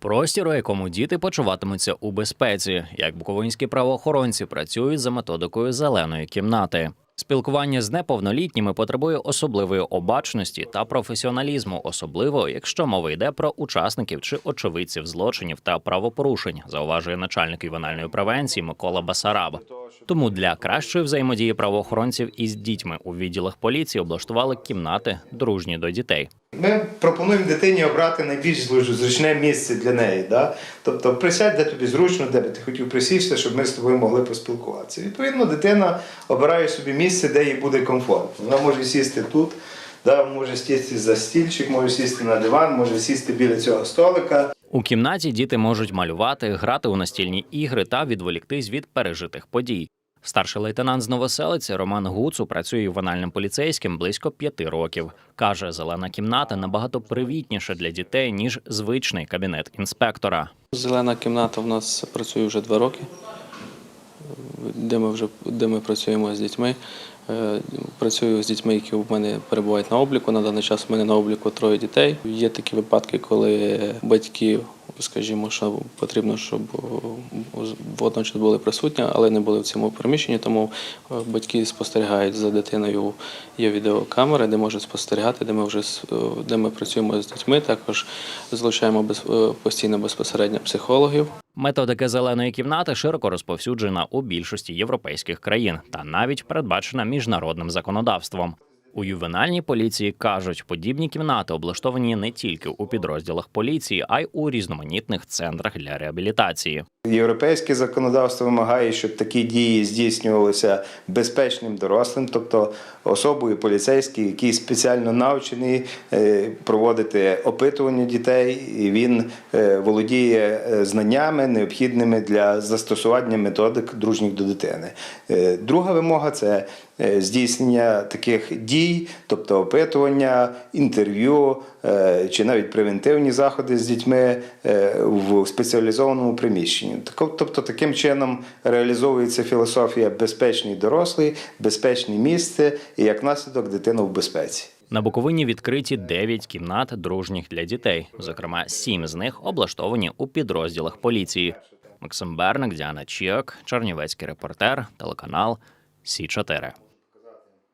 Простір, у якому діти почуватимуться у безпеці, як буковинські правоохоронці працюють за методикою зеленої кімнати. Спілкування з неповнолітніми потребує особливої обачності та професіоналізму, особливо якщо мова йде про учасників чи очевидців злочинів та правопорушень, зауважує начальник ювенальної превенції Микола Басараб. Тому для кращої взаємодії правоохоронців із дітьми у відділах поліції облаштували кімнати дружні до дітей. Ми пропонуємо дитині обрати найбільш зручне місце для неї. Да? Тобто присядь, де тобі зручно, де би ти хотів присісти, щоб ми з тобою могли поспілкуватися. Відповідно, дитина обирає собі місце, де їй буде комфортно. Вона може сісти тут, да? може сісти за стільчик, може сісти на диван, може сісти біля цього столика. У кімнаті діти можуть малювати, грати у настільні ігри та відволіктись від пережитих подій. Старший лейтенант з Новоселиці Роман Гуцу працює ювенальним поліцейським близько п'яти років. каже, зелена кімната набагато привітніша для дітей ніж звичний кабінет інспектора. Зелена кімната в нас працює вже два роки, де ми вже де ми працюємо з дітьми. Е, Працюю з дітьми, які в мене перебувають на обліку. На даний час в мене на обліку троє дітей. Є такі випадки, коли батьки, скажімо, що потрібно, щоб е, водночас були присутні, але не були в цьому приміщенні. Тому е, батьки спостерігають за дитиною. Є відеокамери, де можуть спостерігати, де ми вже де ми працюємо з дітьми. Також залучаємо постійно безпосередньо психологів. Методика зеленої кімнати широко розповсюджена у більшості європейських країн та навіть передбачена міжнародним законодавством. У ювенальній поліції кажуть, подібні кімнати облаштовані не тільки у підрозділах поліції, а й у різноманітних центрах для реабілітації. Європейське законодавство вимагає, щоб такі дії здійснювалися безпечним дорослим, тобто особою поліцейський, який спеціально навчений е, проводити опитування дітей, і він е, володіє е, знаннями, необхідними для застосування методик дружніх до дитини. Друга вимога це здійснення таких дій, тобто опитування, інтерв'ю чи навіть превентивні заходи з дітьми в спеціалізованому приміщенні. Тако- Тобто таким чином реалізовується філософія безпечний дорослий, безпечне місце і як наслідок дитина в безпеці. На Буковині відкриті 9 кімнат дружніх для дітей. Зокрема, 7 з них облаштовані у підрозділах поліції. Максим Берник, Діана Чіок, Чернівецький репортер, телеканал Сі 4